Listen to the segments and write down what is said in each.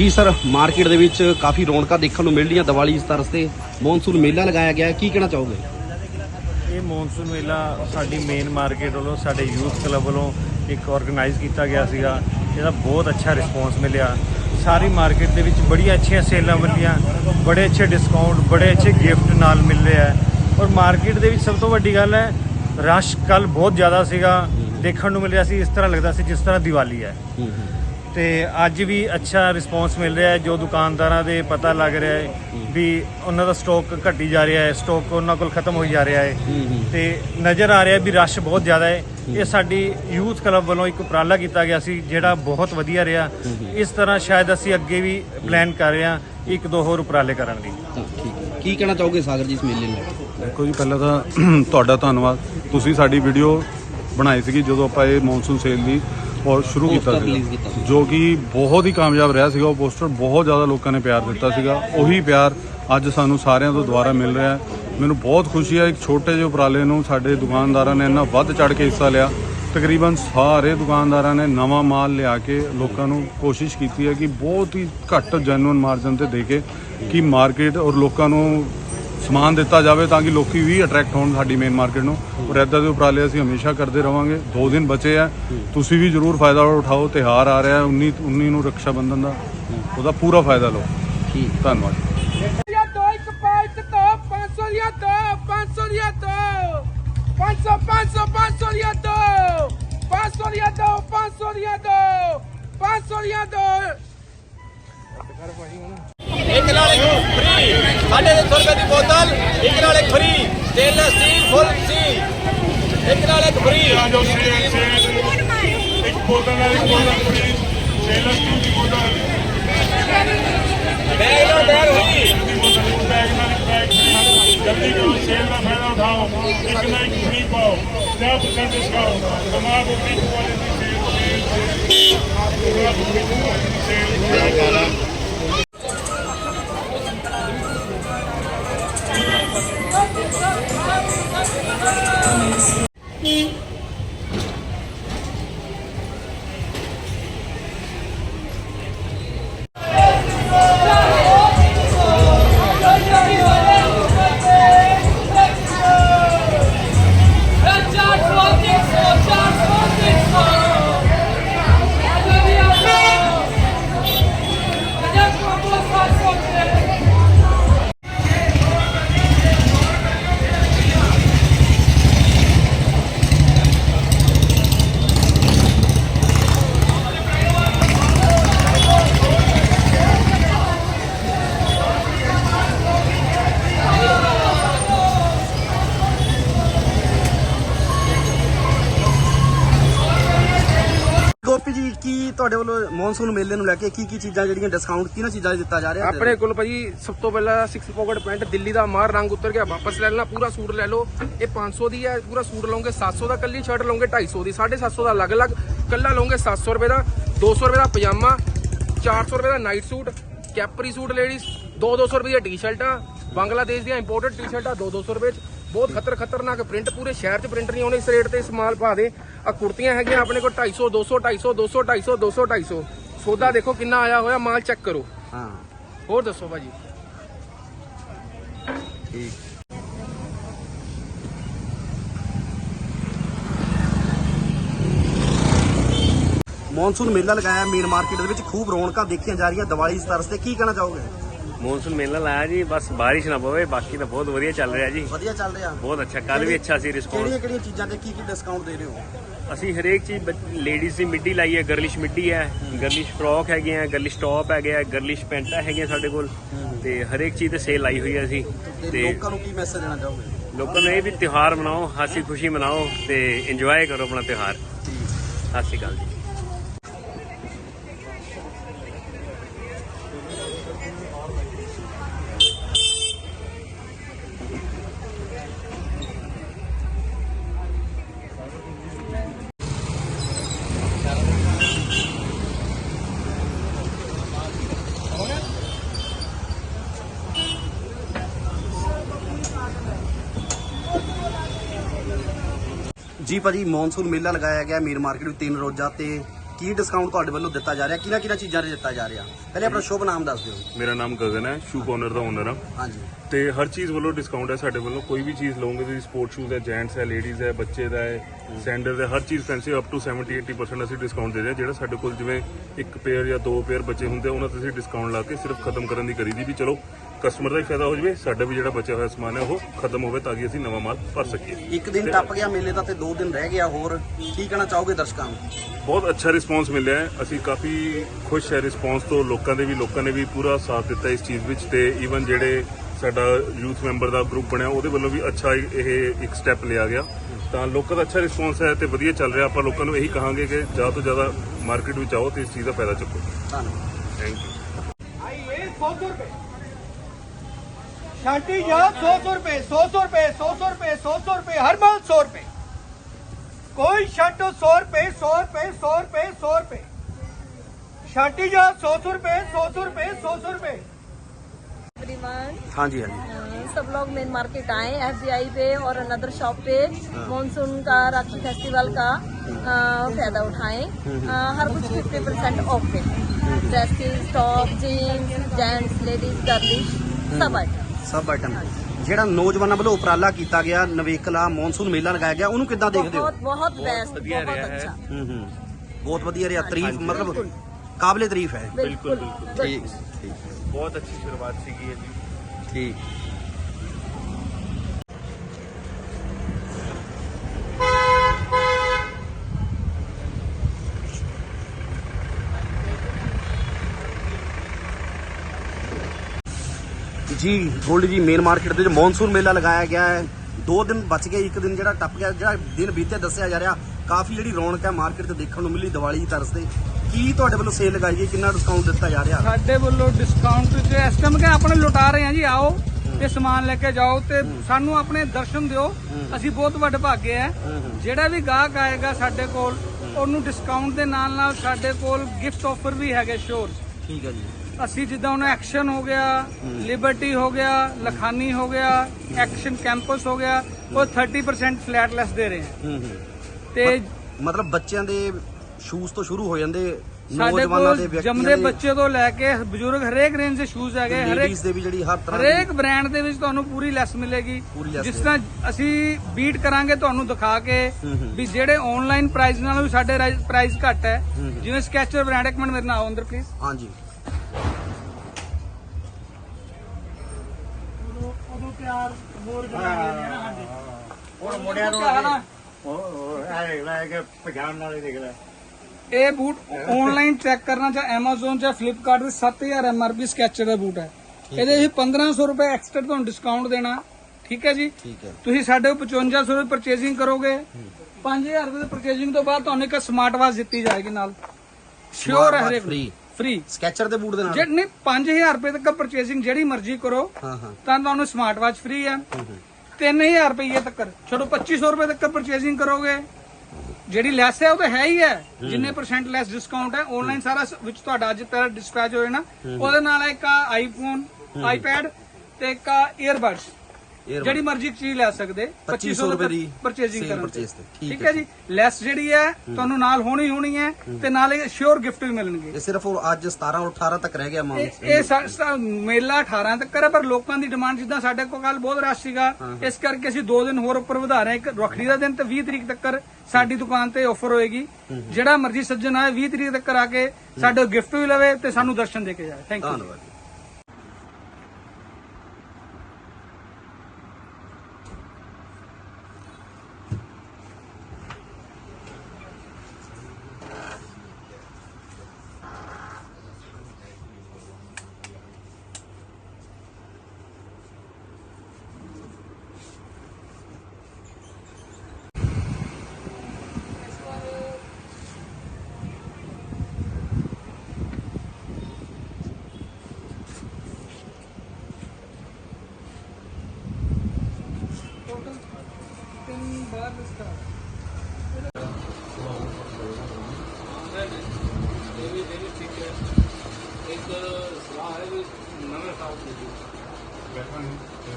ਜੀ sir market ਦੇ ਵਿੱਚ ਕਾਫੀ ਰੌਣਕਾਂ ਦੇਖਣ ਨੂੰ ਮਿਲ ਰਹੀਆਂ। ਦੀਵਾਲੀ ਇਸ ਤਰ੍ਹਾਂ ਤੇ ਮੌਨਸੂਨ ਮੇਲਾ ਲਗਾਇਆ ਗਿਆ ਹੈ। ਕੀ ਕਹਿਣਾ ਚਾਹੋਗੇ? ਇਹ ਮੌਨਸੂਨ ਮੇਲਾ ਸਾਡੀ ਮੇਨ ਮਾਰਕੀਟ ਵੱਲੋਂ ਸਾਡੇ ਯੂਥ ਕਲੱਬ ਵੱਲੋਂ ਇੱਕ ਆਰਗੇਨਾਈਜ਼ ਕੀਤਾ ਗਿਆ ਸੀਗਾ। ਇਹਦਾ ਬਹੁਤ ਅੱਛਾ ਰਿਸਪੌਂਸ ਮਿਲਿਆ। ਸਾਰੀ ਮਾਰਕੀਟ ਦੇ ਵਿੱਚ ਬੜੀਆਂ ਅੱਛੀਆਂ ਸੇਲਾਂ ਮਿਲੀਆਂ ਬੜੇ ਅੱਛੇ ਡਿਸਕਾਊਂਟ ਬੜੇ ਅੱਛੇ ਗਿਫਟ ਨਾਲ ਮਿਲ ਰਹੇ ਹੈ। ਔਰ ਮਾਰਕੀਟ ਦੇ ਵਿੱਚ ਸਭ ਤੋਂ ਵੱਡੀ ਗੱਲ ਹੈ ਰਸ਼ ਕੱਲ ਬਹੁਤ ਜ਼ਿਆਦਾ ਸੀਗਾ। ਦੇਖਣ ਨੂੰ ਮਿਲ ਰਿਹਾ ਸੀ ਇਸ ਤਰ੍ਹਾਂ ਲੱਗਦਾ ਸੀ ਜਿਸ ਤਰ੍ਹਾਂ ਦੀਵਾਲੀ ਹੈ। ਤੇ ਅੱਜ ਵੀ ਅੱਛਾ ਰਿਸਪੌਂਸ ਮਿਲ ਰਿਹਾ ਹੈ ਜੋ ਦੁਕਾਨਦਾਰਾਂ ਦੇ ਪਤਾ ਲੱਗ ਰਿਹਾ ਹੈ ਵੀ ਉਹਨਾਂ ਦਾ ਸਟਾਕ ਘਟੀ ਜਾ ਰਿਹਾ ਹੈ ਸਟਾਕ ਉਹਨਾਂ ਕੋਲ ਖਤਮ ਹੋਈ ਜਾ ਰਿਹਾ ਹੈ। ਤੇ ਨਜ਼ਰ ਆ ਰਿਹਾ ਵੀ ਰਸ਼ ਬਹੁਤ ਜ਼ਿਆਦਾ ਹੈ। ਇਹ ਸਾਡੀ ਯੂਥ ਕਲੱਬ ਵੱਲੋਂ ਇੱਕ ਉਪਰਾਲਾ ਕੀਤਾ ਗਿਆ ਸੀ ਜਿਹੜਾ ਬਹੁਤ ਵਧੀਆ ਰਿਹਾ। ਇਸ ਤਰ੍ਹਾਂ ਸ਼ਾਇਦ ਅਸੀਂ ਅੱਗੇ ਵੀ ਪਲਾਨ ਕਰ ਰਹੇ ਹਾਂ ਇੱਕ ਦੋ ਹੋਰ ਉਪਰਾਲੇ ਕਰਨ ਦੀ। ਤਾਂ ਠੀਕ ਹੈ। ਕੀ ਕਹਿਣਾ ਚਾਹੋਗੇ ਸਾਗਰ ਜੀ ਇਸ ਮੇਲੇ ਨੂੰ? ਦੇਖੋ ਜੀ ਪਹਿਲਾਂ ਤਾਂ ਤੁਹਾਡਾ ਧੰਨਵਾਦ। ਤੁਸੀਂ ਸਾਡੀ ਵੀਡੀਓ ਬਣਾਈ ਸੀਗੀ ਜਦੋਂ ਆਪਾਂ ਇਹ ਮੌਨਸੂਨ ਸੇਲ ਦੀ ਔਰ ਸ਼ੁਰੂ ਕੀਤਾ ਸੀ। ਜੋ ਕਿ ਬਹੁਤ ਹੀ ਕਾਮਯਾਬ ਰਿਹਾ ਸੀਗਾ। ਉਹ ਪੋਸਟਰ ਬਹੁਤ ਜ਼ਿਆਦਾ ਲੋਕਾਂ ਨੇ ਪਿਆਰ ਦਿੱਤਾ ਸੀਗਾ। ਉਹੀ ਪਿਆਰ ਅੱਜ ਸਾਨੂੰ ਸਾਰਿਆਂ ਤੋਂ ਦੁਬਾਰਾ ਮਿਲ ਰਿਹਾ ਮੈਨੂੰ ਬਹੁਤ ਖੁਸ਼ੀ ਹੈ। ਇੱਕ ਛੋਟੇ ਜਿਹੇ ਉਪਰਾਲੇ ਨੂੰ ਸਾਡੇ ਦੁਕਾਨਦਾਰਾਂ ਨੇ ਇੰਨਾ ਵੱਧ ਚੜ ਕੇ ਹਿੱਸਾ ਲਿਆ। ਤਕਰੀਬਨ ਸਾਰੇ ਦੁਕਾਨਦਾਰਾਂ ਨੇ ਨਵਾਂ ਮਾਲ ਲਿਆ ਕੇ ਲੋਕਾਂ ਨੂੰ ਕੋਸ਼ਿਸ਼ ਕੀਤੀ ਹੈ ਕਿ ਬਹੁਤ ਹੀ ਘੱਟ ਜੈਨੂਇਨ ਮਾਰਜਨ ਤੇ ਦੇ ਕੇ ਕਿ ਮਾਰਕੀਟ ਔਰ ਲੋਕਾਂ ਨੂੰ ਸਮਾਨ ਦਿੱਤਾ ਜਾਵੇ ਤਾਂ ਕਿ ਲੋਕੀ ਵੀ ਅਟਰੈਕਟ ਹੋਣ ਸਾਡੀ ਮੇਨ ਮਾਰਕੀਟ ਨੂੰ। ਔਰ ਇਦਾਂ ਦੇ ਉਪਰਾਲੇ ਅਸੀਂ ਹਮੇਸ਼ਾ ਕਰਦੇ ਰਵਾਂਗੇ। ਦੋ ਦਿਨ ਬਚੇ ਆ। ਤੁਸੀਂ ਵੀ ਜ਼ਰੂਰ ਫਾਇਦਾ ਉਠਾਓ ਤਿਹਾਰ ਆ ਰਿਹਾ 19 19 ਨੂੰ ਰੱਖਿਆ ਬੰਧਨ ਦਾ। ਉਹਦਾ ਪੂਰਾ ਫਾਇਦਾ ਲਓ। ਠੀਕ। ਧੰਨਵਾਦ। ਦੀਆਂ ਦੋ ਇੱਕ ਪਾ ਇੱਕ ਦੋ 500 ਦੀਆਂ ਦੋ। 500 ਫ੍ਰੀ ਸਾਢੇ ਤਿੰਨ ਸੌ ਰੁਪਏ ਦੀ ਬੋਤਲ ਇੱਕ ਨਾਲ ਇੱਕ ਫ੍ਰੀ। ਸਟੇਨਲੈਸ ਸਟੀਲ ਫੁੱਲ ਸੀ ਇੱਕ ਨਾਲ ਇੱਕ ਫ੍ਰੀ। ਇੱਕ ਬੋਤਲ ਨਾਲ ਇੱਕ ਬੋਤਲ ਫਰੀ। ਸੇਲਰ ਸਟੀਲ ਦੀ ਬੋਤਲ ਬੈਗ ਨਾਲ ਬੈਗ ਫ੍ਰੀ। ਦੀ ਬੋਤਲ ਇੱਕ ਬੈਗ ਨਾਲ ਇੱਕ ਬੈਗ free। ਜਲਦੀ ਕਰੋ ਸੇਲ ਦਾ ਫਾਇਦਾ ਉਠਾਓ। ਇੱਕ ਨਾਲ ਇੱਕ ਫ੍ਰੀ ਪਾਓ। 50% ਡਿਸਕਾਊਂਟ ਤਮਾਮ ਉੱਪਰੀ quality sale. Sale sale. Monsoon ਮੇਲੇ ਨੂੰ ਲੈ ਕੇ ਕੀ ਕੀ ਚੀਜ਼ਾਂ ਜਿਹੜੀਆਂ ਡਿਸਕਾਊਂਟ ਕਿਹਨਾਂ ਚੀਜ਼ਾਂ ਦਿੱਤਾ ਜਾ ਰਿਹਾ ਆਪਣੇ ਕੋਲ ਭਾਜੀ ਸਭ ਤੋਂ ਪਹਿਲਾਂ 6 ਪਾਕਟ ਪੈਂਟ ਦਿੱਲੀ ਦਾ ਮਾਰ ਰੰਗ ਉਤਰ ਗਿਆ ਵਾਪਸ ਲੈ ਲੈਣਾ ਪੂਰਾ ਸੂਟ ਲੈ ਲਓ। ਇਹ 500 ਦੀ ਹੈ ਪੂਰਾ ਸੂਟ ਲਓਗੇ 700 ਦਾ ਕੱਲੀ ਸ਼ਰਟ ਲਓਗੇ 250 ਦੀ 750 ਦਾ ਅਲੱਗ-ਅਲੱਗ ਕੱਲਾ ਲਓਗੇ 700 ਰੁਪਏ ਦਾ 200 ਰੁਪਏ ਦਾ ਪਜਾਮਾ 400 ਰੁਪਏ ਦਾ night suit capri suit ladies 2-200 ਰੁਪਏ ਦੀਆਂ ਟੀ-ਸ਼ਰਟਾਂ ਬੰਗਲਾਦੇਸ਼ ਦੀਆਂ ਇੰਪੋਰਟਡ ਟੀ-ਸ਼ਰਟਾਂ 2-200 ਰੁਪਏ ਚ। ਬਹੁਤ ਖਤਰ ਖਤਰਨਾਕ ਪ੍ਰਿੰਟ ਪੂਰੇ ਸ਼ਹਿਰ 'ਚ ਪ੍ਰਿੰਟ ਨਹੀਂ ਆਉਣੇ ਇਸ ਰੇਟ ਤੇ ਸਮਾਲ ਪਾ ਦੇ। ਆ ਕੁੜਤੀਆਂ ਹੈਗੀਆਂ ਆਪਣੇ ਕੋਲ 250 200 250 200 250 200 250 ਸੌਦਾ ਦੇਖੋ ਕਿੰਨਾ ਆਇਆ ਹੋਇਆ ਮਾਲ ਚੈੱਕ ਕਰੋ। ਹਾਂ। ਹੋਰ ਦੱਸੋ ਭਾਜੀ। ਠੀਕ। ਮੌਨਸੂਨ ਮੇਲਾ ਲਗਾਇਆ ਮੇਨ ਮਾਰਕੀਟ ਦੇ ਵਿੱਚ ਖੂਬ ਰੌਣਕਾਂ ਦੇਖੀਆਂ ਜਾ ਰਹੀਆਂ ਦੀਵਾਲੀ ਇਸ ਤਰ੍ਹਾਂ ਤੇ ਕੀ ਕਹਿਣਾ ਚਾਹੋਗੇ? ਮੌਨਸੂਨ ਮੇਲਾ ਲਾਇਆ ਜੀ ਬਸ ਬਾਰਿਸ਼ ਨਾ ਪਵੇ ਬਾਕੀ ਤਾਂ ਬਹੁਤ ਵਧੀਆ ਚੱਲ ਰਿਹਾ ਜੀ। ਵਧੀਆ ਚੱਲ ਰਿਹਾ। ਬਹੁਤ ਅੱਛਾ ਕੱਲ ਵੀ ਅੱਛਾ ਸੀ ਰਿਸਪੌਂਸ ਕਿਹੜੀਆਂ ਕਿਹੜੀਆਂ ਚੀਜ਼ਾਂ ਤੇ ਕੀ ਕੀ ਡਿਸਕਾਊਂਟ ਦੇ ਰਹੇ ਹੋ? ਅਸੀਂ ਹਰੇਕ ਚੀਜ਼ ਲੇਡੀਜ਼ ਦੀ ਮਿੱਡੀ ਲਾਈ ਹੈ ਗਰਲਿਸ਼ ਮਿੱਡੀ ਹੈ ਗਰਲਿਸ਼ ਫਰੋਕ ਹੈਗੇ ਆ ਗਰਲਿਸ਼ ਟੌਪ ਹੈਗੇ ਆ ਗਰਲਿਸ਼ ਪੈਂਟਾਂ ਹੈਗੀਆਂ ਸਾਡੇ ਕੋਲ ਤੇ ਹਰੇਕ ਚੀਜ਼ ਤੇ ਸੇਲ ਲਾਈ ਹੋਈ ਹੈ ਅਸੀਂ ਤੇ ਲੋਕਾਂ ਨੂੰ ਕੀ ਮੈਸੇਜ ਦੇਣਾ ਚਾਹੋਗੇ? ਲੋਕਾਂ ਨੂੰ ਇਹ ਵੀ ਤਿਉਹਾਰ ਮਨਾਓ ਹਾਸੀ ਖੁਸ਼ੀ ਮਨਾਓ ਤੇ ਇੰਜੋਏ ਕਰੋ ਆਪਣਾ ਤਿਉਹਾਰ। ਸਤਿ ਸ਼੍ਰੀ ਅਕਾਲ ਜੀ। ਜੀ ਭਾਜੀ ਮੌਨਸੂਨ ਮੇਲਾ ਲਗਾਇਆ ਗਿਆ ਮੇਨ ਮਾਰਕੀਟ ਵਿੱਚ ਤਿੰਨ ਰੋਜ਼ਾ ਤੇ ਕੀ ਡਿਸਕਾਊਂਟ ਤੁਹਾਡੇ ਵੱਲੋਂ ਦਿੱਤਾ ਜਾ ਰਿਹਾ? ਕਿਹਨਾਂ ਕਿਹਨਾਂ ਚੀਜ਼ਾਂ 'ਤੇ ਦਿੱਤਾ ਜਾ ਰਿਹਾ? ਪਹਿਲੇ ਆਪਣਾ ਸ਼ੁਭ ਨਾਮ ਦੱਸ ਦਿਓ। ਮੇਰਾ ਨਾਮ ਗਗਨ ਹੈ ਸ਼ੂ ਕੋਰਨਰ ਦਾ ਓਨਰ ਹਾਂ। ਹਾਂਜੀ। ਤੇ ਹਰ ਚੀਜ਼ ਵੱਲੋਂ ਡਿਸਕਾਊਂਟ ਹੈ ਸਾਡੇ ਵੱਲੋਂ ਕੋਈ ਵੀ ਚੀਜ਼ ਲਓਗੇ ਤੁਸੀਂ ਸਪੋਰਟ ਸ਼ੂਜ਼ ਹੈ ਜੈਂਟਸ ਹੈ ਲੇਡੀਜ਼ ਹੈ ਬੱਚੇ ਦਾ ਹੈ ਸੈਂਡਲ ਹੈ ਹਰ ਚੀਜ਼ ਫੈਂਸੀ ਅਪ ਟੂ 70 80% ਅਸੀਂ ਡਿਸਕਾਊਂਟ ਦੇ ਰਹੇ ਹਾਂ। ਜਿਹੜਾ ਸਾਡੇ ਕੋਲ ਜਿਵੇਂ ਇੱਕ ਪੇਅਰ ਜਾਂ ਦੋ ਪੇਅਰ ਬੱਚੇ ਹੁੰਦੇ ਉਹਨਾਂ ਤੇ ਅਸੀਂ ਡਿਸਕਾਊਂਟ ਲਾ ਕੇ ਸਿਰਫ ਖਤਮ ਕਰਨ ਦੀ ਕਰੀਦੀ ਵੀ ਚਲੋ। ਕਸਟਮਰ ਦਾ ਹੀ ਫਾਇਦਾ ਹੋ ਜਾਵੇ ਸਾਡਾ ਵੀ ਜਿਹੜਾ ਬਚਿਆ ਹੋਇਆ ਸਮਾਨ ਹੈ ਉਹ ਖਤਮ ਹੋਵੇ ਤਾਂ ਕਿ ਅਸੀਂ ਨਵਾਂ ਮਾਲ ਭਰ ਸਕੀਏ। ਇੱਕ ਦਿਨ ਟੱਪ ਗਿਆ ਮੇਲੇ ਦਾ ਤੇ ਦੋ ਦਿਨ ਰਹਿ ਗਿਆ ਹੋਰ ਕੀ ਕਹਿਣਾ ਚਾਹੋਗੇ ਦਰਸ਼ਕਾਂ ਨੂੰ? ਬਹੁਤ ਅੱਛਾ ਰਿਸਪੌਂਸ ਮਿਲਿਆ ਹੈ। ਅਸੀਂ ਕਾਫੀ ਖੁਸ਼ ਹੈ ਰਿਸਪੌਂਸ ਤੋਂ ਲੋਕਾਂ ਦੇ ਵੀ ਲੋਕਾਂ ਨੇ ਵੀ ਪੂਰਾ ਸਾਥ ਦਿੱਤਾ ਇਸ ਚੀਜ਼ ਵਿੱਚ ਤੇ ਈਵਨ ਜਿਹੜੇ ਸਾਡਾ ਯੂਥ ਮੈਂਬਰ ਦਾ ਗਰੁੱਪ ਬਣਿਆ ਉਹਦੇ ਵੱਲੋਂ ਵੀ ਅੱਛਾ ਇਹ ਇੱਕ ਸਟੈਪ ਲਿਆ ਗਿਆ। ਤਾਂ ਲੋਕਾਂ ਦਾ ਅੱਛਾ ਰਿਸਪੌਂਸ ਹੈ ਤੇ ਵਧੀਆ ਚੱਲ ਰਿਹਾ। ਆਪਾਂ ਲੋਕਾਂ ਨੂੰ ਇਹੀ ਕਹਾਂਗੇ ਕਿ ਜ਼ਿਆਦਾ ਤੋਂ ਜ਼ਿਆਦਾ ਮਾਰਕੀਟ ਵਿੱਚ ਆਓ ਤੇ ਇਸ ਚੀਜ਼ ਦਾ ਫਾਇਦਾ ਚੁੱਕੋ। ਧੰਨਵਾਦ। ਥੈਂਕ ਯੂ ਆਈ ਵੇਟ 100 शांति जहाँ सौ सौ रुपए सौ सौ रुपए सौ सौ रुपए सौ सौ रुपए हर माल सौ रुपए। कोई शर्ट सौ रुपए सौ रुपए सौ रुपए सौ रुपए। शांति जहाँ सौ सौ रुपए सौ सौ रुपए सौ सौ रुपए। हाँ जी हाँ जी। सब लोग मेन मार्केट आए एफबीआई पे और अनदर शॉप पे हाँ। मॉनसून का राखी फेस्टिवल का हम्म। फ़ायदा उठाएँ। हम्म, हम्म। हर कुछ फिफ्टी परसेंट ऑफ़ पे। Dresses top jeans gents ladies girlish सब आइटम ਸਭ ਆਈਟਮ ਜਿਹੜਾ ਨੌਜਵਾਨਾਂ ਵੱਲੋਂ ਉਪਰਾਲਾ ਕੀਤਾ ਗਿਆ ਨਵੇਕਲਾ ਮੌਨਸੂਨ ਮੇਲਾ ਲਗਾਇਆ ਗਿਆ ਉਹਨੂੰ ਕਿੱਦਾਂ ਦੇਖਦੇ ਹੋ? ਬਹੁਤ ਬਹੁਤ ਵਧੀਆ ਰਿਹਾ ਹੈ। ਮਤਲਬ ਕਾਬਲੇ ਤਾਰੀਫ ਹੈ। ਬਿਲਕੁਲ ਠੀਕ ਬਹੁਤ ਅੱਛੀ ਸ਼ੁਰੂਆਤ ਸੀਗੀ ਇਹ ਠੀਕ। ਜੀ ਗੋਲਡ ਜੀ ਮੇਨ ਮਾਰਕੀਟ ਦੇ ਵਿੱਚ ਮੌਨਸੂਨ ਮੇਲਾ ਲਗਾਇਆ ਗਿਆ ਹੈ। ਦੋ ਦਿਨ ਬਚ ਗਏ ਇੱਕ ਦਿਨ ਜਿਹੜਾ ਟੱਪ ਗਿਆ ਜਿਹੜਾ ਦਿਨ ਬੀਤੇ ਦੱਸਿਆ ਜਾ ਰਿਹਾ ਕਾਫੀ ਜਿਹੜੀ ਰੌਣਕ ਹੈ ਮਾਰਕੀਟ ਤੇ ਦੇਖਣ ਨੂੰ ਮਿਲੀ ਦੀਵਾਲੀ ਦੀ ਤਰਸ ਤੇ। ਕੀ ਤੁਹਾਡੇ ਵੱਲੋਂ ਸੇਲ ਲਗਾਈ ਗਈ ਕਿੰਨਾ ਡਿਸਕਾਊਂਟ ਦਿੱਤਾ ਜਾ ਰਿਹਾ? ਸਾਡੇ ਵੱਲੋਂ ਡਿਸਕਾਊਂਟ ਤੇ ਇਸ ਟਾਈਮ ਕਿ ਆਪਣੇ ਲੁਟਾ ਰਹੇ ਆ ਜੀ ਆਓ ਤੇ ਸਮਾਨ ਲੈ ਕੇ ਜਾਓ ਤੇ ਸਾਨੂੰ ਆਪਣੇ ਦਰਸ਼ਨ ਦਿਓ। ਅਸੀਂ ਬਹੁਤ ਵੱਡ ਭਾਗੇ ਆ ਜਿਹੜਾ ਵੀ ਗਾਹਕ ਆਏਗਾ ਸਾਡੇ ਕੋਲ ਉਹਨੂੰ ਡਿਸਕਾਊਂਟ ਦੇ ਨਾਲ ਨਾਲ ਸਾਡੇ ਕੋਲ ਗਿਫਟ ਆਫਰ ਵੀ ਹੈਗੇ ਸ਼ੋਰ ਠੀਕ ਹੈ ਜੀ। ਅਸੀਂ ਜਿੱਦਾਂ ਹੁਣ ਐਕਸ਼ਨ ਹੋ ਗਿਆ ਲਿਬਰਟੀ ਹੋ ਗਿਆ ਲਖਾਨੀ ਹੋ ਗਿਆ ਐਕਸ਼ਨ ਕੈਂਪਸ ਹੋ ਗਿਆ ਉਹ 30% ਫਲੈਟ ਲੈਸ ਦੇ ਰਹੇ ਹੂੰ ਹੂੰ। ਤੇ ਮਤਲਬ ਬੱਚਿਆਂ ਦੇ ਸ਼ੂਜ਼ ਤੋਂ ਸ਼ੁਰੂ ਹੋ ਜਾਂਦੇ ਸਾਡੇ ਕੋਲ ਜੰਮਦੇ ਬੱਚੇ ਤੋਂ ਲੈ ਕੇ ਬਜ਼ੁਰਗ ਹਰੇਕ ਰੇਂਜ ਦੇ ਸ਼ੂਜ਼ ਹੈਗੇ ਹਰੇਕ ਦੇ ਵੀ ਜਿਹੜੀ ਹਰ ਤਰ੍ਹਾਂ ਹਰੇਕ ਬ੍ਰਾਂਡ ਦੇ ਵਿੱਚ ਤੁਹਾਨੂੰ ਪੂਰੀ ਲੈਸ ਮਿਲੇਗੀ। ਜਿਸ ਤਰ੍ਹਾਂ ਅਸੀਂ ਬੀਟ ਕਰਾਂਗੇ ਤੁਹਾਨੂੰ ਦਿਖਾ ਕੇ ਵੀ ਜਿਹੜੇ ਆਨਲਾਈਨ ਪ੍ਰਾਈਸ ਨਾਲੋਂ ਵੀ ਸਾਡੇ ਪ੍ਰਾਈਸ ਘੱਟ ਹੈ। ਜਿਵੇਂ ਸਕੈਚਰ ਬ੍ਰਾਂਡ ਇੱਕ ਮਿੰਟ ਮੇਰੇ ਨਾਲ ਆਓ ਅੰਦਰ ਪਲੀਜ਼ ਹਾਂਜੀ। ਹੋਰ ਹਾਂਜੀ ਹੁਣ ਮੁੰਡਿਆਂ ਨੂੰ ਉਹ ਇਹ ਲੈ ਕੇ ਪਛਾਣ ਨਾਲੇ ਦੇਖ ਲੈ। ਇਹ ਬੂਟ ਆਨਲਾਈਨ ਚੈੱਕ ਕਰਨਾ ਚਾਹੇ Amazon ਜਾਂ Flipkart ਦੇ 7000 MRP ਸਕੈਚਰ ਦਾ ਬੂਟ ਹੈ। ਇਹਦੇ ਵਿੱਚ 1500 ਰੁਪਏ ਐਕਸਟਰਾ ਤੁਹਾਨੂੰ ਡਿਸਕਾਊਂਟ ਦੇਣਾ। ਠੀਕ ਹੈ ਜੀ? ਠੀਕ ਹੈ। ਤੁਸੀਂ ਸਾਡੇ ਕੋਲ 5500 ਰੁਪਏ ਪਰਚੇਸਿੰਗ ਕਰੋਗੇ। 5000 ਰੁਪਏ ਦੀ ਪਰਚੇਸਿੰਗ ਤੋਂ ਬਾਅਦ ਤੁਹਾਨੂੰ ਇੱਕ ਸਮਾਰਟ ਵਾਚ ਦਿੱਤੀ ਜਾਏਗੀ ਨਾਲ। ਸ਼ੋਰ ਹੈ ਹਰੇਕ। ਫ੍ਰੀ ਸਕੈਚਰ ਦੇ ਬੂਟ ਦੇ ਨਾਲ? ਜੇ ਨਹੀਂ 5000 ਰੁਪਏ ਤੱਕ ਪਰਚੇਸਿੰਗ ਜਿਹੜੀ ਮਰਜ਼ੀ ਕਰੋ ਹਾਂ ਹਾਂ। ਤਾਂ ਤੁਹਾਨੂੰ ਸਮਾਰਟ ਵਾਚ ਫ੍ਰੀ ਹੈ 3000 ਰੁਪਏ ਤੱਕ। ਛੋੜੋ 2500 ਰੁਪਏ ਤੱਕ ਪਰਚੇਸਿੰਗ ਕਰੋਗੇ। ਜਿਹੜੀ ਲੈਸ ਹੈ ਉਹ ਤਾਂ ਹੈ ਹੀ ਹੈ। ਜਿੰਨੇ ਪਰਸੈਂਟ ਲੈਸ ਡਿਸਕਾਊਂਟ ਹੈ ਆਨਲਾਈਨ ਸਾਰਾ ਵਿੱਚ ਤੁਹਾਡਾ ਅੱਜ ਤੇਰਾ ਡਿਸਪੈਚ ਹੋਏ ਨਾ। ਉਹਦੇ ਨਾਲ ਇੱਕ ਆਈਫੋਨ ਆਈਪੈਡ ਤੇ ਇੱਕ ਈਅਰਬਡਸ। ਜਿਹੜੀ ਮਰਜ਼ੀ ਚੀਜ਼ ਲੈ ਸਕਦੇ 2500 ਰੁਪਏ ਦੀ sale ਕਰਨ ਤੇ। ਠੀਕ ਹੈ ਜੀ। ਲੈਸ ਜਿਹੜੀ ਹੈ ਤੁਹਾਨੂੰ ਨਾਲ ਹੋਣੀ ਹੋਣੀ ਹੈ ਤੇ ਨਾਲੇ ਸ਼ੋਰ ਗਿਫਟ ਵੀ ਮਿਲਣਗੇ। ਇਹ ਸਿਰਫ ਅੱਜ 17 ਔਰ 18 ਤੱਕ ਰਹਿ ਗਿਆ ਮਾਨ ਇਹ ਇਹ ਮੇਲਾ 18 ਤੱਕ ਹੈ ਪਰ ਲੋਕਾਂ ਦੀ ਡਿਮਾਂਡ ਜਿੱਦਾਂ ਸਾਡੇ ਕੋਲ ਕੱਲ ਬਹੁਤ ਰਸ਼ ਸੀਗਾ। ਇਸ ਕਰਕੇ ਅਸੀਂ 2 ਦਿਨ ਹੋਰ ਉੱਪਰ ਵਧਾ ਰਹੇ ਇੱਕ ਰੱਖੜੀ ਦਾ ਦਿਨ ਤੇ 20 ਤਰੀਕ ਤੱਕ ਸਾਡੀ ਦੁਕਾਨ ਤੇ ਆਫਰ ਹੋਏਗੀ। ਜਿਹੜਾ ਮਰਜ਼ੀ ਸੱਜਣ ਆਏ 20 ਤਰੀਕ ਤੱਕ ਆ ਕੇ ਸਾਡੇ ਗਿਫਟ ਵੀ ਲਵੇ ਤੇ ਸਾਨੂੰ ਦਰਸ਼ਨ ਦੇ ਕੇ ਜਾਏ ਥੈਂਕ ਯੂ ਧੰਨਵਾਦ। ਬੈਠਾ ਤੇ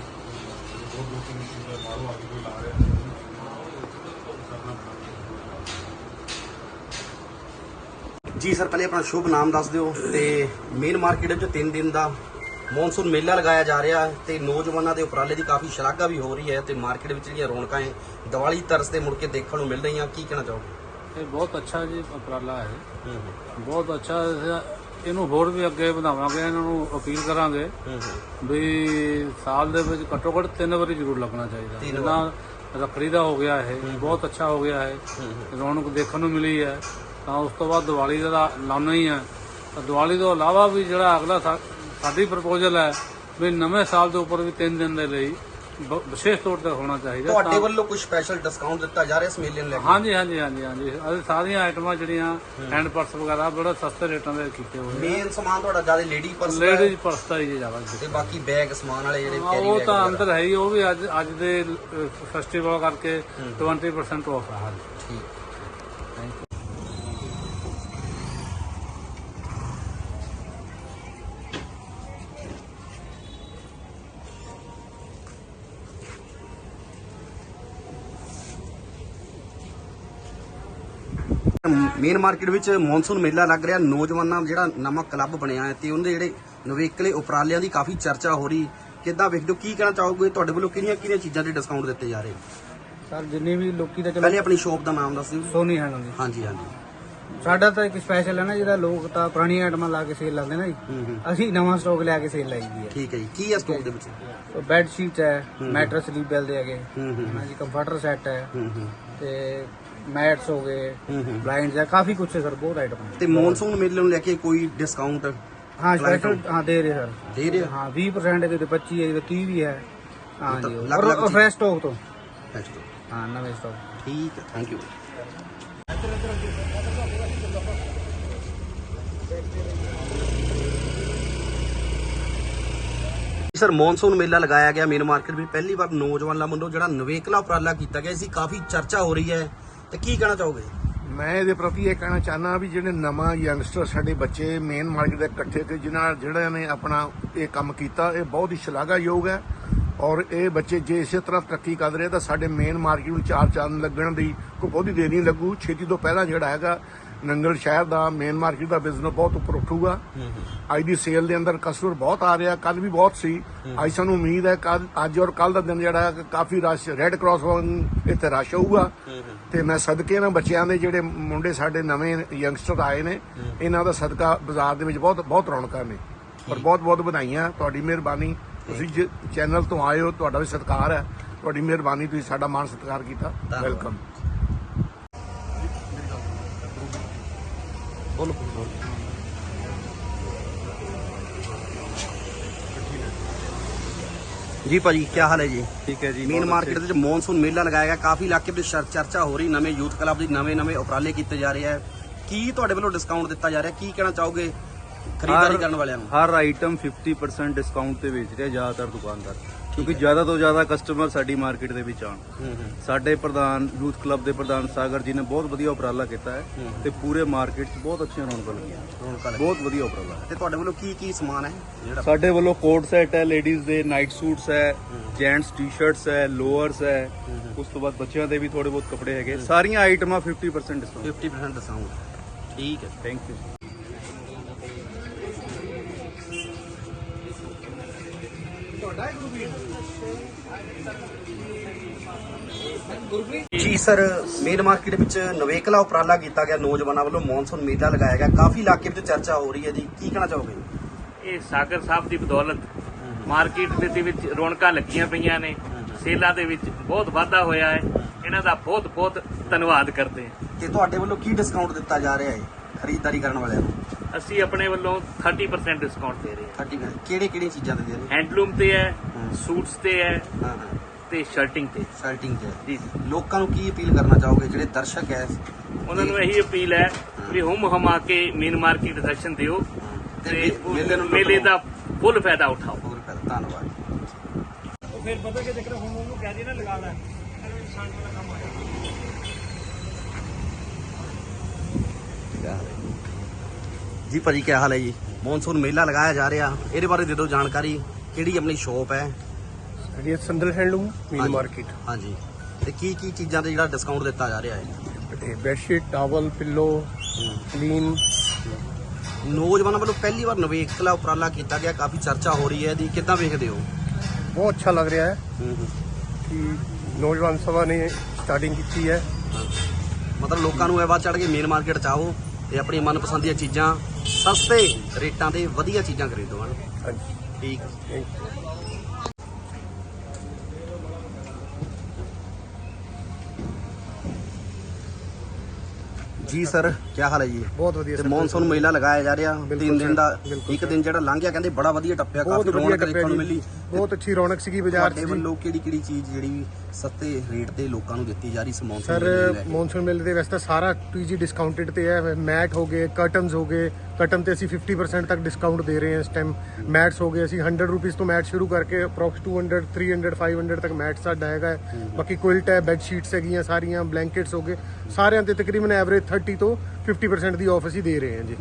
ਤਿੰਨ ਮਾਰੋ ਕੋਈ ਲਾ ਰਿਹਾ ਜੀ ਸਰ ਪਹਿਲੇ ਆਪਣਾ ਸ਼ੁਭ ਨਾਮ ਦੱਸ ਦਿਓ ਤੇ ਮੇਨ ਮਾਰਕੀਟ ਵਿੱਚ 3 ਦਿਨ ਦਾ ਮੌਨਸੂਨ ਮੇਲਾ ਲਗਾਇਆ ਜਾ ਰਿਹਾ ਹੈ ਤੇ ਨੌਜਵਾਨਾਂ ਦੇ ਉਪਰਾਲੇ ਦੀ ਕਾਫੀ ਸ਼ਲਾਘਾ ਵੀ ਹੋ ਰਹੀ ਹੈ ਤੇ ਮਾਰਕੀਟ ਵਿੱਚ ਜਿਹੜੀਆਂ ਰੌਣਕਾਂ ਹੈ ਦੀਵਾਲੀ ਤਰਸ ਤੇ ਮੁੜ ਕੇ ਦੇਖਣ ਨੂੰ ਮਿਲ ਰਹੀਆਂ ਕੀ ਕਹਿਣਾ ਚਾਹੋਗੇ? ਇਹ ਬਹੁਤ ਅੱਛਾ ਜੀ ਉਪਰਾਲਾ ਹੈ। ਬਹੁਤ ਅੱਛਾ ਹੈ। ਇਹਨੂੰ ਹੋਰ ਵੀ ਅੱਗੇ ਵਧਾਵਾਂਗੇ ਇਹਨਾਂ ਨੂੰ ਅਪੀਲ ਕਰਾਂਗੇ ਵੀ ਸਾਲ ਦੇ ਵਿੱਚ ਘੱਟੋ ਘੱਟ ਤਿੰਨ ਵਾਰੀ ਜ਼ਰੂਰ ਲੱਗਣਾ ਚਾਹੀਦਾ। ਜਿੱਦਾਂ ਰੱਖੜੀ ਦਾ ਹੋ ਗਿਆ ਹੈ ਬਹੁਤ ਅੱਛਾ ਹੋ ਗਿਆ ਹੈ ਰੌਣਕ ਦੇਖਣ ਨੂੰ ਮਿਲੀ ਹੈ। ਤਾਂ ਉਸ ਤੋਂ ਬਾਅਦ ਦੀਵਾਲੀ ਦਾ ਲਾਉਣਾ ਹੀ ਹੈ। ਤਾਂ ਦੀਵਾਲੀ ਤੋਂ ਇਲਾਵਾ ਵੀ ਜਿਹੜਾ ਅਗਲਾ ਸਾਡੀ ਪ੍ਰਪੋਜ਼ਲ ਹੈ ਵੀ ਨਵੇਂ ਸਾਲ ਦੇ ਉੱਪਰ ਵੀ ਤਿੰਨ ਦਿਨ ਦੇ ਲਈ ਬ- ਵਿਸ਼ੇਸ਼ ਤੌਰ ਤੇ ਹੋਣਾ ਚਾਹੀਦਾ ਤੁਹਾਡੇ ਤਾਂ- ਵੱਲੋਂ ਕੋਈ ਸਪੈਸ਼ਲ ਡਿਸਕਾਊਂਟ ਦਿੱਤਾ ਜਾ ਰਿਹਾ ਇਸ ਮੇਲੇ ਨੂੰ ਲੈ ਕੇ? ਹਾਂਜੀ ਹਾਂਜੀ ਹਾਂਜੀ ਹਾਂਜੀ। ਅਸੀਂ ਸਾਰੀਆਂ ਆਈਟਮਾਂ ਜਿਹੜੀਆਂ ਹੈਂਡ ਪਰਸ ਵਗੈਰਾ ਬੜਾ ਸਸਤੇ ਰੇਟਾਂ ਦੇ ਕੀਤੇ ਹੋਏ ਮੇਨ ਸਮਾਨ ਤੁਹਾਡਾ ਜ਼ਿਆਦਾ ਲੇਡੀ ਪਰਸ ਦਾ ਲੇਡੀਜ਼ ਹੈ ਪਰਸ ਦਾ ਹੀ ਜ਼ਿਆਦਾ। ਤੇ ਬਾਕੀ ਬੈਗ ਸਮਾਨ ਵਾਲੇ ਜਿਹੜੇ ਹਾਂ, ਕੈਰੀ ਉਹ ਤਾਂ। ਅੰਦਰ ਹੈ ਹੀ ਉਹ ਵੀ ਅੱਜ ਅੱਜ ਦੇ ਫੈਸਟੀਵਲ ਕਰਕੇ 20% ਆਫ ਹੈ ਹਾਂਜੀ। ਠੀਕ। ਮੇਨ ਮਾਰਕੀਟ ਵਿੱਚ ਮੌਨਸੂਨ ਮੇਲਾ ਲੱਗ ਰਿਹਾ। ਨੌਜਵਾਨਾਂ ਦਾ ਜਿਹੜਾ ਨਵਾਂ ਕਲੱਬ ਬਣਿਆ ਹੈ ਤੇ ਉਹਦੇ ਜਿਹੜੇ ਨਵੇਕਲੇ ਉਪਰਾਲਿਆਂ ਦੀ ਕਾਫੀ ਚਰਚਾ ਹੋ ਰਹੀ। ਕਿੱਦਾਂ ਵੇਖਦੇ ਹੋ? ਕੀ ਕਹਿਣਾ ਚਾਹੋਗੇ? ਤੁਹਾਡੇ ਵੱਲੋਂ ਕਿਹੜੀਆਂ ਕਿਹੜੀਆਂ ਚੀਜ਼ਾਂ ਦੇ ਡਿਸਕਾਊਂਟ ਦਿੱਤੇ ਜਾ ਰਹੇ? ਸਰ ਜਿੰਨੇ ਵੀ ਲੋਕੀ ਤਾਂ ਚਲੋ ਪਹਿਲੇ ਆਪਣੀ ਸ਼ੋਪ ਦਾ ਨਾਮ ਦੱਸ ਦਿਓ ਸੋਨੀ ਹੈਂਡ ਜੀ। ਹਾਂਜੀ ਹਾਂਜੀ। ਸਾਡਾ ਤਾਂ ਇੱਕ ਸਪੈਸ਼ਲ ਹੈ ਨਾ ਜਿਹਦਾ ਲੋਕ ਤਾਂ ਪੁਰਾਣੀਆਂ ਆਈਟਮਾਂ ਲਾ ਕੇ ਸੇਲ ਲਾਉਂਦੇ ਨਾ ਜੀ। ਅਸੀਂ ਨਵਾਂ ਸਟਾਕ ਲਿਆ ਕੇ ਸੇਲ ਲਾਈ ਦੀ ਹੈ। ਠੀਕ ਹੈ ਜੀ। ਕੀ ਹੈ ਸਟਾਕ ਦੇ ਵਿੱਚ? ਬੈੱਡ ਸ਼ੀਟ ਹੈ ਮੈਟਰਸ ਰੀਬੈਲ ਦੇ ਹੈਗੇ। ਹੂੰ ਜੀ ਕੰਫਰਟਰ ਸੈੱਟ ਹੂੰ। ਤੇ ਮੈਟਸ ਹੋ ਗਏ ਹੂੰ ਹੂੰ। ਬਲਾਈਂਡਸ ਹੈ ਕਾਫੀ ਕੁਛ ਹੈ ਸਰ ਬਹੁਤ ਆਈਟਮਾਂ ਤੇ ਮੌਨਸੂਨ ਮੇਲੇ ਨੂੰ ਲੈ ਕੇ ਕੋਈ ਡਿਸਕਾਊਂਟ ਹਾਂ ਸਪੈਸ਼ਲ ਹਾਂ ਦੇ ਰਹੇ ਸਰ। ਦੇ ਰਹੇ ਹੋ? ਹਾਂ 20% ਹੈ ਕਿਤੇ 25 ਹੈ ਕਿਤੇ 30 ਵੀ ਹੈ। ਹਾਂ ਜੀ ਔਰ ਫਰੈਸ਼ ਸਟਾਕ ਤੋਂ। ਹਾਂ ਨਵੇਂ ਸਟਾਕ ਠੀਕ ਹੈ ਥੈਂਕ ਯੂ ਸਰ ਮੌਨਸੂਨ ਮੇਲਾ ਲਗਾਇਆ ਗਿਆ ਮੇਨ ਮਾਰਕੀਟ ਵਿੱਚ ਪਹਿਲੀ ਵਾਰ ਨੌਜਵਾਨਾਂ ਵੱਲੋਂ ਜਿਹੜਾ ਨਵੇਕਲਾ ਉਪਰਾਲਾ ਕੀਤਾ ਗਿਆ ਸੀ ਕਾਫੀ ਚਰਚਾ ਹੋ ਰਹੀ ਹੈ। ਤੇ ਕੀ ਕਹਿਣਾ ਚਾਹੋਗੇ? ਮੈਂ ਇਹਦੇ ਪ੍ਰਤੀ ਇਹ ਕਹਿਣਾ ਚਾਹਨਾ ਵੀ ਜਿਹੜੇ ਨਵਾਂ ਯੰਗਸਟਰ ਸਾਡੇ ਬੱਚੇ ਮੇਨ ਮਾਰਕੀਟ ਦੇ ਇਕੱਠੇ ਤੇ ਜਿਨ੍ਹਾਂ ਜਿਹੜਾ ਨੇ ਆਪਣਾ ਇਹ ਕੰਮ ਕੀਤਾ, ਇਹ ਬਹੁਤ ਹੀ ਸ਼ਲਾਘਾਯੋਗ ਹੈ ਔਰ ਇਹ ਬੱਚੇ ਜੇ ਇਸੇ ਤਰ੍ਹਾਂ ਤਰੱਕੀ ਕਰ ਰਹੇ ਤਾਂ ਸਾਡੇ ਮੇਨ ਮਾਰਕੀਟ ਨੂੰ ਚਾਰ ਚੰਨ ਲੱਗਣ ਦੀ ਕੋਈ ਬਹੁਤੀ ਦੇਰ ਨਹੀਂ ਲੱਗੂ। ਛੇਤੀ ਤੋਂ ਪਹਿਲਾਂ ਜਿਹੜਾ ਹੈਗਾ ਨੰਗਲ ਸ਼ਹਿਰ ਦਾ ਮੇਨ ਮਾਰਕੀਟ ਦਾ ਬਿਜ਼ਨਸ ਬਹੁਤ ਉੱਪਰ ਉੱਠੂਗਾ। ਅੱਜ ਦੀ ਸੇਲ ਦੇ ਅੰਦਰ ਕਸਟਮਰ ਬਹੁਤ ਆ ਰਿਹਾ ਕੱਲ ਵੀ ਬਹੁਤ ਸੀ। ਅੱਜ ਸਾਨੂੰ ਉਮੀਦ ਹੈ ਕੱਲ ਅੱਜ ਔਰ ਕੱਲ ਦਾ ਦਿਨ ਜਿਹੜਾ ਕਾਫੀ ਰਸ਼ ਰੈੱਡ ਕਰਾਸ ਵਾਂਗ ਇੱਥੇ ਰਸ਼ ਹੋਊਗਾ ਤੇ ਮੈਂ ਸਦਕੇ ਨਾ ਬੱਚਿਆਂ ਦੇ ਜਿਹੜੇ ਮੁੰਡੇ ਸਾਡੇ ਨਵੇਂ ਯੰਗਸਟਰ ਆਏ ਨੇ ਇਹਨਾਂ ਦਾ ਸਦਕਾ ਬਾਜ਼ਾਰ ਦੇ ਵਿੱਚ ਬਹੁਤ ਬਹੁਤ ਰੌਣਕਾਂ ਨੇ। ਔਰ ਬਹੁਤ ਬਹੁਤ ਵਧਾਈਆਂ ਤੁਹਾਡੀ ਮਿਹਰਬਾਨੀ। ਤੁਸੀਂ ਜਿ- ਚੈਨਲ ਤੋਂ ਆਏ ਹੋ ਤੁਹਾਡਾ ਵੀ ਸਤਿਕਾਰ ਹੈ। ਤੁਹਾਡੀ ਮਿਹਰਬਾਨੀ ਤੁਸੀਂ ਸਾਡਾ ਮਾਣ ਸਤਿਕਾਰ ਕੀਤਾ। ਵੈਲਕਮ ਜੀ ਭਾਜੀ ਕੀ ਹਾਲ ਹੈ ਜੀ? ਠੀਕ ਹੈ ਜੀ ਮੇਨ ਮਾਰਕੀਟ ਦੇ ਵਿੱਚ ਮੌਨਸੂਨ ਮੇਲਾ ਲਗਾਇਆ ਗਿਆ। ਕਾਫੀ ਇਲਾਕੇ ਵਿੱਚ ਚਰ- ਚਰਚਾ ਹੋ ਰਹੀ ਨਵੇਂ ਯੂਥ ਕਲੱਬ ਦੀ ਨਵੇਂ ਨਵੇਂ ਉਪਰਾਲੇ ਕੀਤੇ ਜਾ ਰਹੇ ਹੈ ਕੀ ਤੁਹਾਡੇ ਵੱਲੋਂ ਡਿਸਕਾਊਂਟ ਦਿੱਤਾ ਜਾ ਰਿਹਾ? ਕੀ ਕਹਿਣਾ ਚਾਹੋਗੇ ਖਰੀਦਦਾਰੀ ਕਰਨ ਵਾਲਿਆਂ ਨੂੰ? ਹਰ ਆਈਟਮ 50% ਡਿਸਕਾਊਂਟ ਤੇ ਵੇਚ ਰਿਹਾ ਜ਼ਿਆਦਾਤਰ ਦੁਕਾਨਦਾਰ। ਕਿਉਂਕਿ ਜ਼ਿਆਦਾ ਤੋਂ ਜ਼ਿਆਦਾ ਕਸਟਮਰ ਸਾਡੀ ਮਾਰਕੀਟ ਦੇ ਵਿੱਚ ਆਣ ਸਾਡੇ ਪ੍ਰਧਾਨ ਯੂਥ ਕਲੱਬ ਦੇ ਪ੍ਰਧਾਨ ਸਾਗਰ ਜੀ ਨੇ ਬਹੁਤ ਵਧੀਆ ਉਪਰਾਲਾ ਕੀਤਾ ਹੈ ਤੇ ਪੂਰੇ ਮਾਰਕੀਟ 'ਚ ਬਹੁਤ ਅੱਛੀਆਂ ਰੌਣਕਾਂ ਲੱਗੀਆਂ। ਬਹੁਤ ਵਧੀਆ ਉਪਰਾਲਾ। ਤੇ ਤੁਹਾਡੇ ਵੱਲੋਂ ਕੀ ਕੀ ਸਮਾਨ ਹੈ? ਜਿਹੜਾ ਸਾਡੇ ਵੱਲੋਂ ਕੋਟ ਸੈਟ ਹੈ ਲੇਡੀਜ਼ ਦੇ ਨਾਈਟ ਸੂਟਸ ਹੈ ਜੈਂਟਸ ਟੀ-ਸ਼ਰਟਸ ਹੈ ਲੋਅਰਸ ਹੈ। ਉਸ ਤੋਂ ਬਾਅਦ ਬੱਚਿਆਂ ਦੇ ਵੀ ਥੋੜੇ ਬਹੁਤ ਕੱਪੜੇ ਹੈਗੇ। ਸਾਰੀਆਂ ਆਈਟਮਾਂ 50% ਡਿਸਕਾਊਂਟ 50% ਡਿਸਕਾਊਂਟ ਠੀਕ ਹੈ। ਥੈਂਕ ਯੂ ਜੀ ਸਰ ਮੇਨ ਮਾਰਕੀਟ ਵਿੱਚ ਨਵੇਕਲਾ ਉਪਰਾਲਾ ਕੀਤਾ ਗਿਆ। ਨੌਜਵਾਨਾਂ ਵੱਲੋਂ ਮੌਨਸੂਨ ਮੇਲਾ ਲਗਾਇਆ ਗਿਆ। ਕਾਫੀ ਇਲਾਕੇ ਵਿੱਚ ਚਰਚਾ ਹੋ ਰਹੀ ਹੈ ਜੀ। ਕੀ ਕਹਿਣਾ ਚਾਹੋਗੇ? ਇਹ ਸਾਗਰ ਸਾਹਿਬ ਦੀ ਬਦੌਲਤ ਮਾਰਕੀਟ ਦੇ ਵਿੱਚ ਰੌਣਕਾਂ ਲੱਗੀਆਂ ਪਈਆਂ ਨੇ। ਸੇਲਾਂ ਦੇ ਵਿੱਚ ਬਹੁਤ ਵਾਧਾ ਹੋਇਆ ਹੈ। ਇਹਨਾਂ ਦਾ ਬਹੁਤ ਬਹੁਤ ਧੰਨਵਾਦ ਕਰਦੇ ਹਾਂ। ਤੇ ਤੁਹਾਡੇ ਵੱਲੋਂ ਕੀ ਡਿਸਕਾਊਂਟ ਦਿੱਤਾ ਜਾ ਰਿਹਾ ਹੈ ਖਰੀਦਦਾਰੀ ਕਰਨ ਵਾਲਿਆਂ ਨੂੰ? ਅਸੀਂ ਆਪਣੇ ਵੱਲੋਂ 30% ਡਿਸਕਾਊਂਟ ਦੇ ਰਹੇ ਹਾਂ। 30 ਕਿਹੜੇ ਕਿਹੜੇ ਚੀਜ਼ਾਂ ਤੇ ਦੇ ਰਹੇ ਹੈਂਡਲੂਮ ਤੇ ਹੈ। ਸੂਟਸ ਤੇ ਹੈ ਹਾਂ ਹਾਂ। ਤੇ ਸ਼ਰਟਿੰਗ ਤੇ। ਸ਼ਰਟਿੰਗ ਤੇ ਜੀ। ਲੋਕਾਂ ਨੂੰ ਕੀ ਅਪੀਲ ਕਰਨਾ ਚਾਹੋਗੇ ਜਿਹੜੇ ਦਰਸ਼ਕ ਹੈ? ਉਹਨਾਂ ਨੂੰ ਇਹੀ ਅਪੀਲ ਹੈ ਵੀ ਹੁਮ ਹਮਾ ਕੇ ਮੇਨ ਮਾਰਕੀਟ ਦਰਸ਼ਨ ਦਿਓ ਤੇ ਮੇਲੇ ਨੂੰ ਮੇਲੇ ਲੁੱਟੋ। ਦਾ ਫੁੱਲ ਫਾਇਦਾ ਉਠਾਓ। ਹੋਰ ਫਿਰ ਧੰਨਵਾਦ। ਫਿਰ ਪਤਾ ਕਿ ਚੱਕਰ ਹੁਣ ਉਹਨੂੰ ਕਹਿ ਦੇ ਨਾ ਲਗਾ ਲੈ ਕੰਮ ਆਇਆ ਜੀ ਭਾਜੀ ਕੀ ਹਾਲ ਹੈ ਜੀ? ਮੌਨਸੂਨ ਮੇਲਾ ਲਗਾਇਆ ਜਾ ਰਿਹਾ। ਇਹਦੇ ਬਾਰੇ ਦੇ ਦਿਓ ਜਾਣਕਾਰੀ। ਕਿਹੜੀ ਆਪਣੀ ਸ਼ੋਪ ਹੈ? ਸਾਡੀ ਸੰਦਲ ਹੈਂਡਲੂਮ ਮੇਨ ਹਾਂਜੀ। ਮਾਰਕੀਟ ਹਾਂਜੀ। ਤੇ ਕੀ ਕੀ ਚੀਜ਼ਾਂ ਤੇ ਜਿਹੜਾ ਡਿਸਕਾਊਂਟ ਦਿੱਤਾ ਜਾ ਰਿਹਾ ਹੈ? ਤੇ bed sheet towel pillow clean ਨੌਜਵਾਨਾਂ ਵੱਲੋਂ ਪਹਿਲੀ ਵਾਰ ਨਵੇਕਲਾ ਉਪਰਾਲਾ ਕੀਤਾ ਗਿਆ। ਕਾਫੀ ਚਰਚਾ ਹੋ ਰਹੀ ਹੈ ਇਹਦੀ। ਕਿੱਦਾਂ ਵੇਖਦੇ ਹੋ? ਬਹੁਤ ਅੱਛਾ ਲੱਗ ਰਿਹਾ ਹੈ ਕਿ ਨੌਜਵਾਨ ਸਭਾ ਨੇ ਸਟਾਰਟਿੰਗ ਕੀਤੀ ਹੈ। ਮਤਲਬ ਲੋਕਾਂ ਨੂੰ ਇਹ ਵੱਧ ਚੜ ਕੇ ਮੇਨ ਮਾਰਕੀਟ ਚ ਆਓ ਤੇ ਆਪਣੀ ਮਨਪਸੰਦ ਦੀਆਂ ਚੀਜ਼ਾਂ ਸਸਤੇ ਰੇਟਾਂ ਤੇ ਵਧੀਆ ਚੀਜ਼ਾਂ ਖਰੀਦੋ ਹਨ? ਹਾਂਜੀ। ਠੀਕ। ਥੈਂਕ ਯੂ ਜੀ ਸਰ ਕੀ ਹਾਲ ਹੈ ਜੀ? ਬਹੁਤ ਵਧੀਆ ਤੇ ਮੌਨਸੂਨ ਮੇਲਾ ਲਗਾਇਆ ਜਾ ਰਿਹਾ। ਤਿੰਨ ਦਿਨ ਦਾ ਇੱਕ ਦਿਨ ਜਿਹੜਾ ਲੰਘ ਗਿਆ ਕਹਿੰਦੇ ਬੜਾ ਵਧੀਆ ਟੱਪਿਆ ਕਾਫੀ ਰੌਣਕ ਦੇਖਣ ਨੂੰ। ਮਿਲੀ। ਬਹੁਤ ਅੱਛੀ ਰੌਣਕ ਸੀਗੀ ਬਾਜ਼ਾਰ 'ਚ ਤੁਹਾਡੇ ਜੀ ਵੱਲੋਂ ਕਿਹੜੀ ਕਿਹੜੀ ਚੀਜ਼ ਜਿਹੜੀ ਸਸਤੇ ਰੇਟ ਤੇ ਲੋਕਾਂ ਨੂੰ ਦਿੱਤੀ ਜਾ ਰਹੀ ਸੀ ਮੌਨਸੂਨ ਸਰ? ਮੌਨਸੂਨ ਮੇਲੇ ਦੇ ਵਾਸਤੇ ਸਾਰਾ ਪੀਜੀ ਡਿਸਕਾਊਂਟਡ ਤੇ ਹੈ। ਮੈਟ ਹੋ ਗਏ ਕਰਟਨਸ ਹੋ ਗਏ। ਕਰਟਨ ਤੇ ਅਸੀਂ 50% ਤੱਕ ਡਿਸਕਾਊਂਟ ਦੇ ਰਹੇ ਹਾਂ ਇਸ ਟਾਈਮ ਮੈਟਸ ਹੋ ਗਏ ਅਸੀਂ 100 ਰੁਪਏ ਤੋਂ ਮੈਟ ਸ਼ੁਰੂ ਕਰਕੇ ਅਪਰੋਕਸ 200 300 500 ਤੱਕ ਮੈਟ ਸਾਡਾ ਹੈਗਾ ਹੈ। ਬਾਕੀ ਕੁਇਲਟ ਹੈ ਬੈੱਡ ਸ਼ੀਟਸ ਹੈਗੀਆਂ ਸਾਰੀਆਂ ਬਲੈਂਕਟਸ ਹੋ ਗਏ। ਸਾਰਿਆਂ ਤੇ ਤਕਰੀਬਨ ਐਵਰੇਜ 30 ਤੋਂ 50% ਦੀ ਆਫ ਅਸੀਂ ਦੇ ਰਹੇ ਹਾਂ ਜੀ।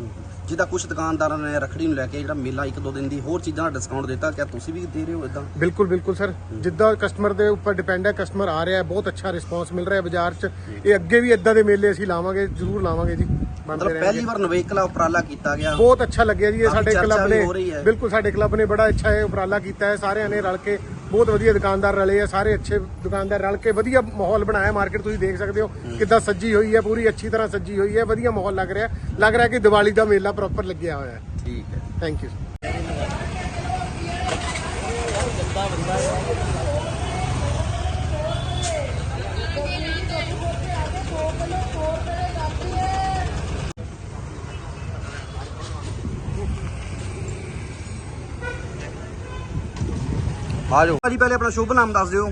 ਜਿੱਦਾਂ ਕੁਝ ਦੁਕਾਨਦਾਰਾਂ ਨੇ ਰੱਖੜੀ ਨੂੰ ਲੈ ਕੇ ਜਿਹੜਾ ਮੇਲਾ ਇੱਕ ਦੋ ਦਿਨ ਦੀ ਹੋਰ ਚੀਜ਼ਾਂ ਦਾ ਡਿਸਕਾਊਂਟ ਦਿੱਤਾ ਕਿਆ ਤੁਸੀਂ ਵੀ ਦੇ ਰਹੇ ਹੋ ਇਦਾਂ ਬਿਲਕੁਲ ਬਿਲਕੁਲ ਸਰ। ਜਿੱਦਾਂ ਕਸਟਮਰ ਦੇ ਉੱਪਰ ਡਿਪੈਂਡ ਹੈ ਕਸਟਮਰ ਆ ਰਿਹਾ ਹੈ ਬਹੁਤ ਅੱਛਾ ਰਿਸਪਾਂਸ ਮਿਲ ਰਿਹਾ ਹੈ ਬਾਜ਼ਾਰ 'ਚ। ਇਹ ਅੱਗੇ ਵੀ ਇਦਾਂ ਦੇ ਮੇਲੇ ਅਸੀਂ ਲਾਵਾਂਗੇ ਜ਼ਰੂਰ ਲਾਵਾਂਗੇ ਜੀ। ਮਤਲਬ। ਪਹਿਲੀ ਵਾਰ ਨਵੇਕਲਾ ਉਪਰਾਲਾ ਕੀਤਾ ਗਿਆ। ਬਹੁਤ ਅੱਛਾ ਲੱਗਿਆ ਜੀ ਇਹ ਸਾਡੇ ਕਲੱਬ ਨੇ। ਬਿਲਕੁਲ ਸਾਡੇ ਕਲੱਬ ਨੇ ਬੜਾ ਅੱਛਾ ਇਹ ਉਪਰਾਲਾ ਕੀਤਾ ਹੈ ਸਾਰਿਆਂ ਨੇ ਰਲ ਕੇ ਬਹੁਤ ਵਧੀਆ ਦੁਕਾਨਦਾਰ ਰਲੇ ਆ ਸਾਰੇ ਅੱਛੇ ਦੁਕਾਨਦਾਰ ਰਲ ਕੇ ਵਧੀਆ ਮਾਹੌਲ ਬਣਾਇਆ ਮਾਰਕੀਟ ਤੁਸੀਂ ਦੇਖ ਸਕਦੇ ਹੋ ਕਿੱਦਾਂ ਸੱਜੀ ਹੋਈ ਹੈ ਪੂਰੀ ਅੱਛੀ ਤਰ੍ਹਾਂ ਸੱਜੀ ਹੋਈ ਹੈ ਵਧੀਆ ਮਾਹੌਲ ਲੱਗ ਰਿਹਾ। ਲੱਗ ਰਿਹਾ ਕਿ ਦੀਵਾਲੀ ਦਾ ਮੇਲਾ ਪ੍ਰੋਪਰ ਲੱਗਿਆ ਹੋਇਆ ਹੈ। ਠੀਕ ਹੈ। ਥੈਂਕ ਯੂ ਆ ਜਾਓ। ਭਾਜੀ ਪਹਿਲੇ ਆਪਣਾ ਸ਼ੁਭ ਨਾਮ ਦੱਸ ਦਿਓ।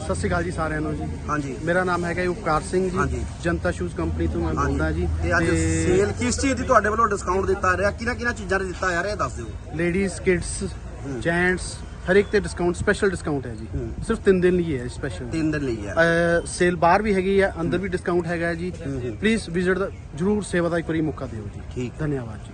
ਸਤਿ ਸ਼੍ਰੀ ਅਕਾਲ ਜੀ ਸਾਰਿਆਂ ਨੂੰ ਜੀ। ਹਾਂਜੀ। ਮੇਰਾ ਨਾਮ ਹੈਗਾ ਉਪਕਾਰ ਸਿੰਘ ਹਾਂਜੀ। ਜੀ ਜਨਤਾ ਸ਼ੂਜ਼ ਕੰਪਨੀ ਤੋਂ ਮੈਂ ਬੋਲਦਾ ਜੀ। ਤੇ ਅੱਜ ਸੇਲ ਕਿਸ ਚੀਜ਼ ਦੀ ਤੁਹਾਡੇ ਵੱਲੋਂ ਡਿਸਕਾਊਂਟ ਦਿੱਤਾ ਰਿਹਾ? ਕਿਹਨਾਂ ਕਿਹਨਾਂ ਚੀਜ਼ਾਂ ਦੇ ਦਿੱਤਾ ਜਾ ਰਿਹਾ? ਇਹ ਦੱਸ ਦਿਓ। ਲੇਡੀਜ਼ ਕਿਡਸ ਜੈਂਟਸ ਹਰ ਇੱਕ ਤੇ ਡਿਸਕਾਊਂਟ ਸਪੈਸ਼ਲ ਡਿਸਕਾਊਂਟ ਹੈ ਜੀ। ਸਿਰਫ 3 ਦਿਨ ਲਈ ਹੈ ਸਪੈਸ਼ਲ ਤਿੰਨ ਦਿਨ ਲਈ ਹੈ। ਸੇਲ ਬਾਹਰ ਵੀ ਹੈਗੀ ਹੈ ਅੰਦਰ ਵੀ ਡਿਸਕਾਊਂਟ ਹੈਗਾ ਜੀ। ਪਲੀਜ਼ ਵਿਜ਼ਿਟ ਜਰੂਰ ਸੇਵਾ ਦਾ ਇੱਕ ਵਾਰੀ ਮੌਕਾ ਦਿਓ ਜੀ। ਠੀਕ। ਧੰਨਵਾਦ ਜੀ।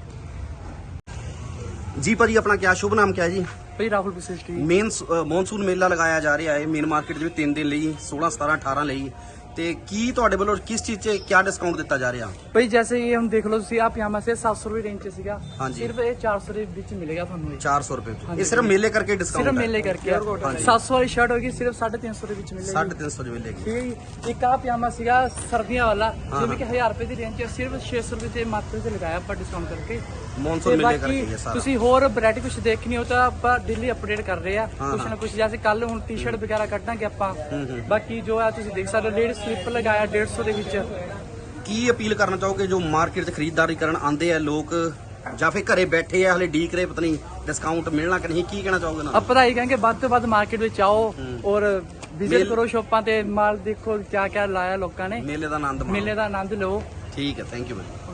ਜੀ ਭਾਜੀ ਆਪਣਾ ਕਿਆ ਸ਼ੁਭ ਨਾਮ ਕਿਆ ਜੀ? ਭਈ ਰਾਹੁਲ ਵਿਸ਼ੇਸ਼ਟੀ ਮੇਨ ਮੌਨਸੂਨ ਮੇਲਾ ਲਗਾਇਆ ਜਾ ਰਿਹਾ ਹੈ ਮੇਨ ਮਾਰਕੀਟ ਦੇ ਵਿੱਚ ਤਿੰਨ ਦਿਨ ਲਈ 16 17 18 ਲਈ। ਤੇ ਕੀ ਤੁਹਾਡੇ ਵੱਲੋਂ ਕਿਸ ਚੀਜ਼ 'ਚ ਕਿਆ ਡਿਸਕਾਊਂਟ ਦਿੱਤਾ ਜਾ ਰਿਹਾ? ਭਈ ਜੈਸੇ ਇਹ ਹੁਣ ਦੇਖ ਲਓ ਤੁਸੀਂ ਆ ਪਜਾਮਾ ਸੇ 700 ਰੁਪਏ ਰੇਂਜ ਚ ਸੀਗਾ। ਸਿਰਫ ਇਹ 400 ਦੇ ਵਿੱਚ ਮਿਲੇਗਾ ਤੁਹਾਨੂੰ ਇਹ। 400 ਰੁਪਏ ਇਹ ਸਿਰਫ ਮੇਲੇ ਕਰਕੇ ਡਿਸਕਾਊਂਟ ਸਿਰਫ ਮੇਲੇ ਕਰਕੇ। ਆ। 700 ਵਾਲੀ ਸ਼ਰਟ ਹੋਗੀ ਸਿਰਫ 350 ਦੇ ਵਿੱਚ ਮਿਲੇਗੀ। 350 ਦੇ ਮਿਲੇਗੀ। ਠੀਕ ਹੈ ਜੀ। ਇੱਕ ਆ ਪਜਾਮਾ ਸੀਗਾ ਸਰਦੀਆਂ ਵਾਲਾ ਜਿਵੇਂ ਕਿ 1000 ਰੁਪਏ ਦੀ ਰੇਂਜ ਚ ਸਿਰਫ 600 ਰੁਪਏ ਤੇ ਮਾਤਰ ਤੇ ਲਗਾਇਆ ਆਪਾਂ ਡਿਸਕਾਊਂਟ ਕਰਕੇ। ਮੌਨਸੂਨ ਤੇ ਮੇਲੇ ਕਰਕੇ ਹੀ ਹੈ ਸਾਰਾ। ਤੁਸੀਂ ਹੋਰ ਵੈਰਾਈਟੀ ਕੁਝ ਦੇਖਣੀ ਹੋ ਤਾਂ ਆਪਾਂ ਡੇਲੀ ਅਪਡੇਟ ਕਰ ਰਹੇ ਆ। ਕੁਛ ਨਾ ਕੁਛ ਜੈਸੇ ਕੱਲ ਹੁਣ ਟੀ-ਸ਼ਰਟ ਵਗੈਰਾ ਕੱਢਾਂਗੇ ਆਪਾਂ। ਬਾਕੀ ਜੋ ਆ ਤੁਸੀਂ ਦੇਖ ਸਕਦੇ ਹੋ ਲੇਡੀ ਸਲਿੱਪ ਲਗਾਇਆ 150 ਦੇ ਵਿੱਚ। ਕੀ ਅਪੀਲ ਕਰਨਾ ਚਾਹੋਗੇ ਜੋ ਮਾਰਕੀਟ 'ਚ ਖਰੀਦਦਾਰੀ ਕਰਨ ਆਉਂਦੇ ਆ ਲੋਕ ਜਾਂ ਫਿਰ ਘਰੇ ਬੈਠੇ ਆ ਹਲੇ ਡੀਕ ਰਹੇ ਪਤਾ ਨਹੀਂ ਡਿਸਕਾਊਂਟ ਮਿਲਣਾ ਕਿ ਨਹੀਂ ਕੀ ਕਹਿਣਾ ਚਾਹੋਗੇ ਨਾ? ਆਪਾਂ ਤਾਂ ਇਹ ਕਹਾਂਗੇ ਵੱਧ ਤੋਂ ਵੱਧ ਮਾਰਕੀਟ ਵਿੱਚ ਆਓ ਔਰ ਵਿਜ਼ਿਟ ਕਰੋ ਸ਼ੋਪਾਂ ਤੇ ਮਾਲ ਦੇਖੋ ਕਿਆ ਕਿਆ ਲਾਇਆ ਲੋਕਾਂ ਨੇ। ਮੇਲੇ ਦਾ ਆਨੰਦ ਮਾਣੋ। ਮੇਲੇ ਦਾ ਆਨੰਦ ਲਓ ਠੀਕ ਹੈ ਥੈਂਕ ਯੂ ਭਾਜੀ